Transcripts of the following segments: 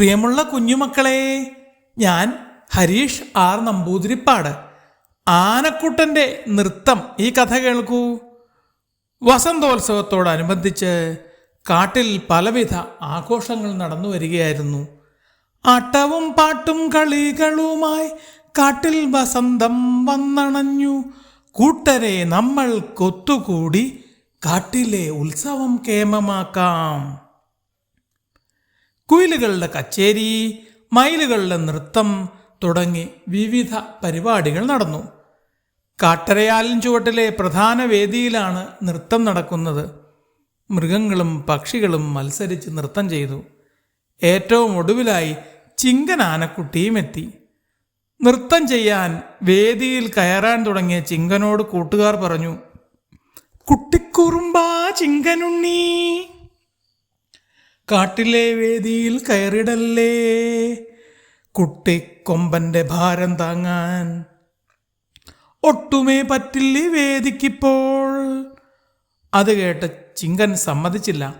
പ്രിയമുള്ള കുഞ്ഞുമക്കളെ ഞാൻ ഹരീഷ് ആർ നമ്പൂതിരിപ്പാട്. ആനക്കുട്ടന്റെ നൃത്തം ഈ കഥ കേൾക്കൂ. വസന്തോത്സവത്തോടനുബന്ധിച്ച് കാട്ടിൽ പലവിധ ആഘോഷങ്ങൾ നടന്നു വരികയായിരുന്നു. ആട്ടവും പാട്ടും കളികളുമായി കാട്ടിൽ വസന്തം വന്നണഞ്ഞു. കൂട്ടരെ നമ്മൾ കൊത്തുകൂടി കാട്ടിലെ ഉത്സവം കേമമാക്കാം. കുയിലുകളുടെ കച്ചേരി മയിലുകളുടെ നൃത്തം തുടങ്ങി വിവിധ പരിപാടികൾ നടന്നു. കാട്ടരയാലിൻ ചുവട്ടിലെ പ്രധാന വേദിയിലാണ് നൃത്തം നടക്കുന്നത്. മൃഗങ്ങളും പക്ഷികളും മത്സരിച്ച് നൃത്തം ചെയ്തു. ഏറ്റവും ഒടുവിലായി ചിങ്കൻ ആനക്കുട്ടിയും എത്തി. നൃത്തം ചെയ്യാൻ വേദിയിൽ കയറാൻ തുടങ്ങിയ ചിങ്കനോട് കൂട്ടുകാർ പറഞ്ഞു കുട്ടിക്കുറുമ്പാ ചിങ്കനുണ്ണി കാട്ടിലെ വേദിയിൽ കയറിടല്ലേ? കുട്ടിക്കൊമ്പന്റെ ഭാരം താങ്ങാൻ ഒട്ടുമേ പറ്റില്ല വേദിക്കിപ്പോൾ? അത് കേട്ട് ചിങ്കൻ സമ്മതിച്ചില്ല.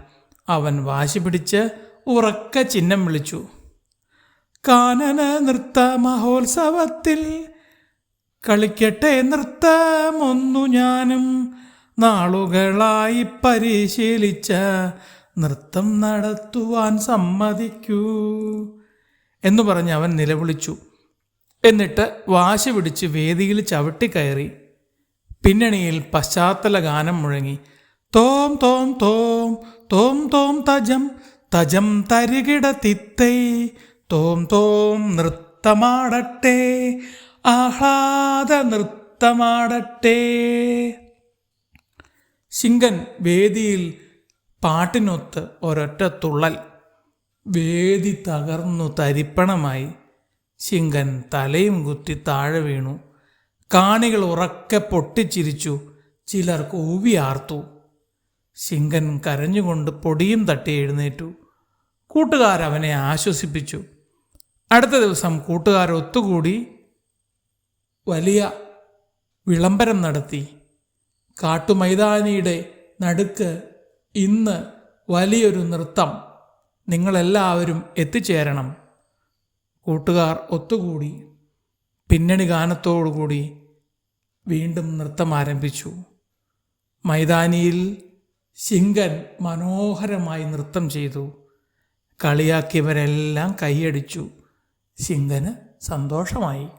അവൻ വാശി പിടിച്ച് ഉറക്ക ചിഹ്നം വിളിച്ചു. കാനന നൃത്ത മഹോത്സവത്തിൽ കളിക്കട്ടെ നൃത്തമൊന്നു ഞാനും നാളുകളായി പരിശീലിച്ച നൃത്തം നടത്തുവാൻ സമ്മതിക്കൂ എന്ന് പറഞ്ഞ് അവൻ നിലവിളിച്ചു. എന്നിട്ട് വാശി പിടിച്ച് വേദിയിൽ ചവിട്ടിക്കയറി പിന്നണിയിൽ പശ്ചാത്തല ഗാനം മുഴങ്ങി. തോം തോം തോം തോം തോം തജം തജം തരികിട തിത്തൈ. തോം തോം നൃത്തമാടട്ടെ ആഹ്ലാദ നൃത്തമാടട്ടെ. ശിങ്കൻ വേദിയിൽ പാട്ടിനൊത്ത് ഒരൊറ്റ തുള്ളൽ വേദി തകർന്നു തരിപ്പണമായി. ശിങ്കൻ തലയും കുത്തി താഴെ വീണു. കാണികൾ ഉറക്കെ പൊട്ടിച്ചിരിച്ചു. ചിലർ കൂവിയാർത്തു ശിങ്കൻ കരഞ്ഞുകൊണ്ട് പൊടിയും തട്ടി എഴുന്നേറ്റു. കൂട്ടുകാരവനെ ആശ്വസിപ്പിച്ചു. അടുത്ത ദിവസം കൂട്ടുകാരൊത്തുകൂടി വലിയ വിളംബരം നടത്തി. കാട്ടുമൈതാനിയുടെ നടുക്ക് ഇന്ന് വലിയൊരു നൃത്തം നിങ്ങളെല്ലാവരും എത്തിച്ചേരണം. കൂട്ടുകാർ ഒത്തുകൂടി പിന്നണി ഗാനത്തോടുകൂടി വീണ്ടും നൃത്തം ആരംഭിച്ചു. മൈതാനിയിൽ ശിങ്കൻ മനോഹരമായി നൃത്തം ചെയ്തു. കളിയാക്കിയവരെല്ലാം കൈയടിച്ചു. ശിങ്കന് സന്തോഷമായി.